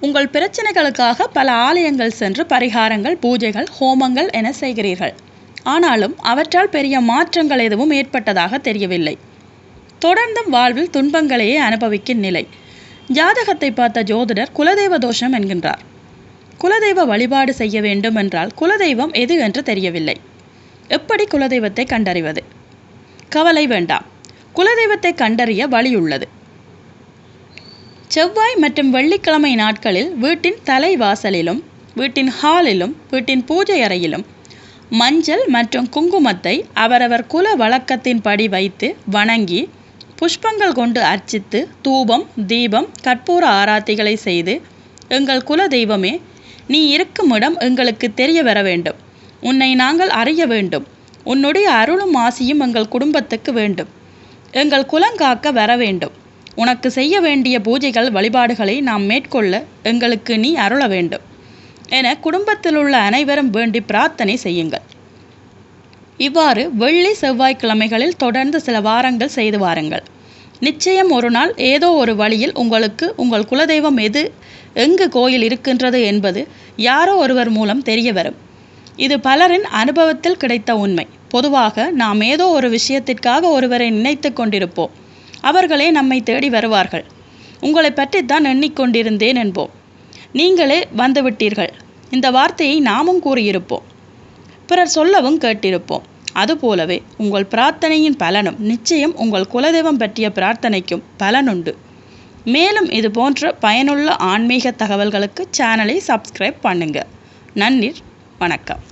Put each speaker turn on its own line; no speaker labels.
உங்கள் பிரச்சனைகளுக்காக பல ஆலயங்கள் சென்று பரிகாரங்கள் பூஜைகள் ஹோமங்கள் என செய்கிறீர்கள். ஆனாலும் அவற்றால் பெரிய மாற்றங்கள் எதுவும் ஏற்பட்டதாக தெரியவில்லை. தொடர்ந்தும் வாழ்வில் துன்பங்களையே அனுபவிக்கும் நிலை. ஜாதகத்தை பார்த்த ஜோதிடர் குலதெய்வ தோஷம் என்கின்றார். குலதெய்வ வழிபாடு செய்ய வேண்டும் என்றால் குலதெய்வம் எது என்று தெரியவில்லை. எப்படி குலதெய்வத்தை கண்டறிவது? கவலை வேண்டாம். குலதெய்வத்தை கண்டறிய வழி உள்ளது. செவ்வாய் மற்றும் வெள்ளிக்கிழமை நாட்களில் வீட்டின் தலைவாசலிலும் வீட்டின் ஹாலிலும் வீட்டின் பூஜை அறையிலும் மஞ்சள் மற்றும் குங்குமத்தை அவரவர் குல வழக்கத்தின்படி வைத்து வணங்கி புஷ்பங்கள் கொண்டு அர்ச்சித்து தூபம் தீபம் கற்பூர ஆராத்திகளை செய்து எங்கள் குல தெய்வமே நீ இருக்கும் இடம் எங்களுக்கு தெரிய வர வேண்டும். உன்னை நாங்கள் அறிய வேண்டும். உன்னுடைய அருளும் ஆசியும் எங்கள் குடும்பத்துக்கு வேண்டும். எங்கள் குலங்காக்க வர வேண்டும். உனக்கு செய்ய வேண்டிய பூஜைகள் வழிபாடுகளை நாம் மேற்கொள்ள எங்களுக்கு நீ அருள வேண்டும். என குடும்பத்தில் உள்ள அனைவரும் வேண்டி பிரார்த்தனை செய்யுங்கள். இவ்வாறு வெள்ளி செவ்வாய்க்கிழமைகளில் தொடர்ந்து சில வாரங்கள் செய்து வாருங்கள். நிச்சயம் ஒரு நாள் ஏதோ ஒரு வழியில் உங்களுக்கு உங்கள் குலதெய்வம் எது எங்கு கோயில் இருக்கின்றது என்பது யாரோ ஒருவர் மூலம் தெரிய வரும். இது பலரின் அனுபவத்தில் கிடைத்த உண்மை. பொதுவாக நாம் ஏதோ ஒரு விஷயத்திற்காக ஒருவரை நினைத்து கொண்டிருப்போம். அவர்களே நம்மை தேடி வருவார்கள். உங்களை பற்றித்தான் எண்ணிக்கொண்டிருந்தேன் என்போம். நீங்களே வந்துவிட்டீர்கள். இந்த வார்த்தையை நாமும் கூறியிருப்போம். பிறர் சொல்லவும் கேட்டிருப்போம். அதுபோலவே உங்கள் பிரார்த்தனையின் பலனும் நிச்சயம் உங்கள் குலதெய்வம் பற்றிய பிரார்த்தனைக்கும் பலனுண்டு. மேலும் இது போன்ற பயனுள்ள ஆன்மீக தகவல்களுக்கு சேனலை சப்ஸ்கிரைப் பண்ணுங்க. நன்றி வணக்கம்.